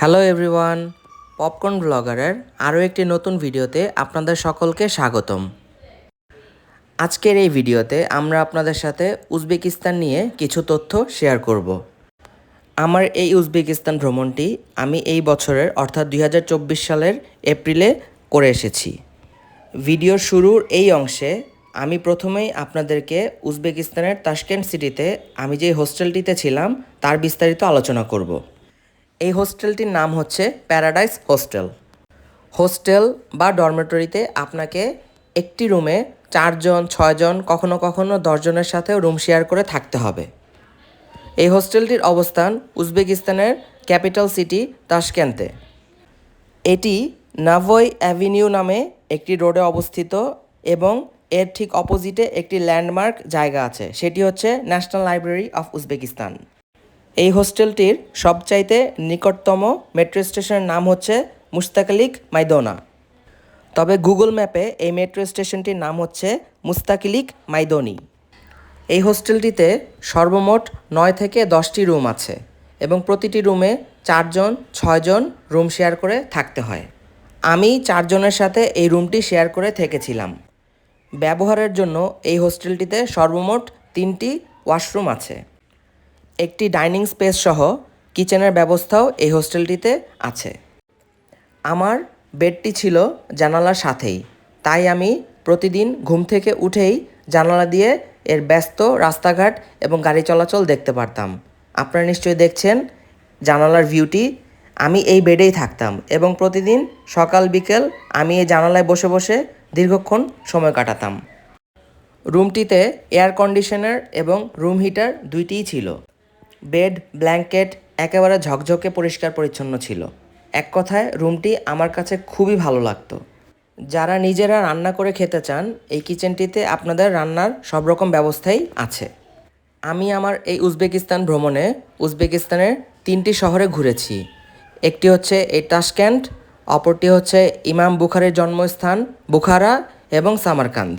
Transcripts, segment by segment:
Hello everyone popcorn ব্লগারের আরও একটি নতুন ভিডিওতে আপনাদের সকলকে স্বাগতম। আজকের এই ভিডিওতে আমরা আপনাদের সাথে উজবেকিস্তান নিয়ে কিছু তথ্য শেয়ার করব। আমার এই উজবেকিস্তান ভ্রমণটি আমি এই বছরের, অর্থাৎ দুই হাজার চব্বিশ সালের এপ্রিলে করে এসেছি। ভিডিওর শুরুর এই অংশে আমি প্রথমেই আপনাদেরকে উজবেকিস্তানের তাশকেন্ট সিটিতে আমি যে হোস্টেলটিতে ছিলাম, তার বিস্তারিত আলোচনা করব। এই হোস্টেলটির নাম হচ্ছে প্যারাডাইস হোস্টেল। হোস্টেল বা ডরমেটরিতে আপনাকে একটি রুমে চারজন, ছয়জন, কখনো কখনো দশজনের সাথে রুম শেয়ার করে থাকতে হবে। এই হোস্টেলটির অবস্থান উজবেকিস্তানের ক্যাপিটাল সিটি তাশকেন্তে। এটি নাভয় অ্যাভিনিউ নামে একটি রোডে অবস্থিত এবং এর ঠিক অপোজিটে একটি ল্যান্ডমার্ক জায়গা আছে। সেটি হচ্ছে ন্যাশনাল লাইব্রেরি অফ উজবেকিস্তান। এই হোস্টেলটির সবচাইতে নিকটতম মেট্রো স্টেশনের নাম হচ্ছে মুস্তাকালিক মাইদোনা। তবে গুগল ম্যাপে এই মেট্রো স্টেশনটির নাম হচ্ছে মুস্তাকিলিক মাইদনি। এই হোস্টেলটিতে সর্বমোট নয় থেকে দশটি রুম আছে এবং প্রতিটি রুমে চারজন, ছয়জন রুম শেয়ার করে থাকতে হয়। আমি চারজনের সাথে এই রুমটি শেয়ার করে থেকেছিলাম। ব্যবহারের জন্য এই হোস্টেলটিতে সর্বমোট তিনটি ওয়াশরুম আছে। একটি ডাইনিং স্পেস সহ কিচেনের ব্যবস্থাও এই হোস্টেলটিতে আছে। আমার বেডটি ছিল জানালার সাথেই, তাই আমি প্রতিদিন ঘুম থেকে উঠেই জানালা দিয়ে এর ব্যস্ত রাস্তাঘাট এবং গাড়ি চলাচল দেখতে পারতাম। আপনারা নিশ্চয়ই দেখছেন জানালার ভিউটি। আমি এই বেডেই থাকতাম এবং প্রতিদিন সকাল, বিকেল আমি এই জানালায় বসে বসে দীর্ঘক্ষণ সময় কাটাতাম। রুমটিতে এয়ার কন্ডিশনার এবং রুম হিটার দুইটিই ছিল। বেড, ব্ল্যাঙ্কেট একেবারে ঝকঝকে পরিষ্কার পরিচ্ছন্ন ছিল। এক কথায়, রুমটি আমার কাছে খুবই ভালো লাগতো। যারা নিজেরা রান্না করে খেতে চান, এই কিচেনটিতে আপনাদের রান্নার সব রকম ব্যবস্থাই আছে। আমি আমার এই উজবেকিস্তান ভ্রমণে, উজবেকিস্তানের তিনটি শহরে ঘুরেছি। একটি হচ্ছে এই তাশক্যান্ট অপরটি হচ্ছে ইমাম বুখারের জন্মস্থান বুখারা এবং Samarkand.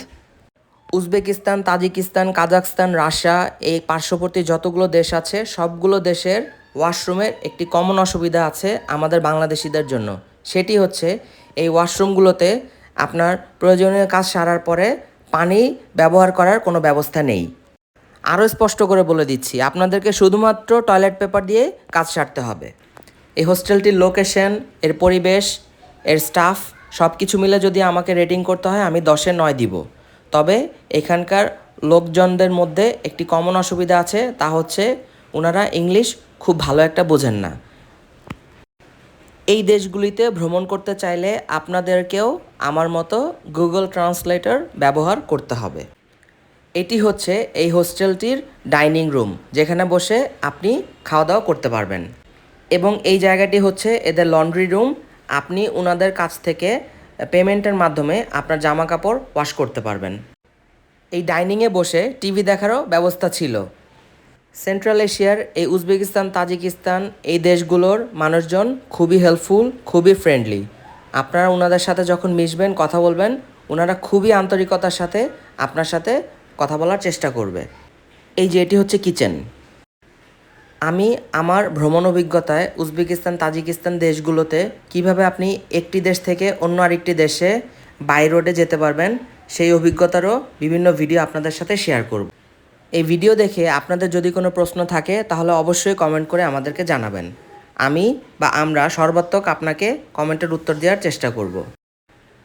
Uzbekistan, Tajikistan Kazakhstan Russia এই পার্শ্ববর্তী যতগুলো দেশ আছে, সবগুলো দেশের ওয়াশরুমের একটি কমন অসুবিধা আছে আমাদের বাংলাদেশিদের জন্য। সেটি হচ্ছে এই ওয়াশরুমগুলোতে আপনার প্রয়োজনীয় কাজ সারার পরে পানি ব্যবহার করার কোনো ব্যবস্থা নেই। আরও স্পষ্ট করে বলে দিচ্ছি, আপনাদেরকে শুধুমাত্র টয়লেট পেপার দিয়ে কাজ সারতে হবে। এই হোস্টেলটির লোকেশন এর পরিবেশ, এর স্টাফ সব কিছু মিলে যদি আমাকে রেটিং করতে হয়, আমি দশে নয় দিব। তবে এখানকার লোকজনদের মধ্যে একটি কমন অসুবিধা আছে, তা হচ্ছে ওনারা ইংলিশ খুব ভালো একটা বোঝেন না। এই দেশগুলিতে ভ্রমণ করতে চাইলে আপনাদেরকেও আমার মতো গুগল ট্রান্সলেটর ব্যবহার করতে হবে। এটি হচ্ছে এই হোস্টেলটির ডাইনিং রুম, যেখানে বসে আপনি খাওয়া দাওয়া করতে পারবেন। এবং এই জায়গাটি হচ্ছে এদের লন্ড্রি রুম। আপনি ওনাদের কাছ থেকে পেমেন্টের মাধ্যমে আপনার জামা কাপড় ওয়াশ করতে পারবেন। এই ডাইনিংয়ে বসে টিভি দেখারও ব্যবস্থা ছিল। সেন্ট্রাল এশিয়ার এই উজবেকিস্তান, তাজিকিস্তান এই দেশগুলোর মানুষজন খুবই হেল্পফুল খুবই ফ্রেন্ডলি আপনারা ওনাদের সাথে যখন মিশবেন, কথা বলবেন ওনারা খুবই আন্তরিকতার সাথে আপনার সাথে কথা বলার চেষ্টা করবে। এই যে এটি হচ্ছে কিচেন আমি আমার ভ্রমণ অভিজ্ঞতায় উজবেকিস্তান, তাজিকিস্তান দেশগুলোতে কীভাবে আপনি একটি দেশ থেকে অন্য আরেকটি দেশে বাই রোডে যেতে পারবেন, সেই অভিজ্ঞতারও বিভিন্ন ভিডিও আপনাদের সাথে শেয়ার করব। এই ভিডিও দেখে আপনাদের যদি কোনো প্রশ্ন থাকে, তাহলে অবশ্যই কমেন্ট করে আমাদেরকে জানাবেন। আমি বা আমরা সর্বাত্মক আপনাকে কমেন্টের উত্তর দেওয়ার চেষ্টা করব।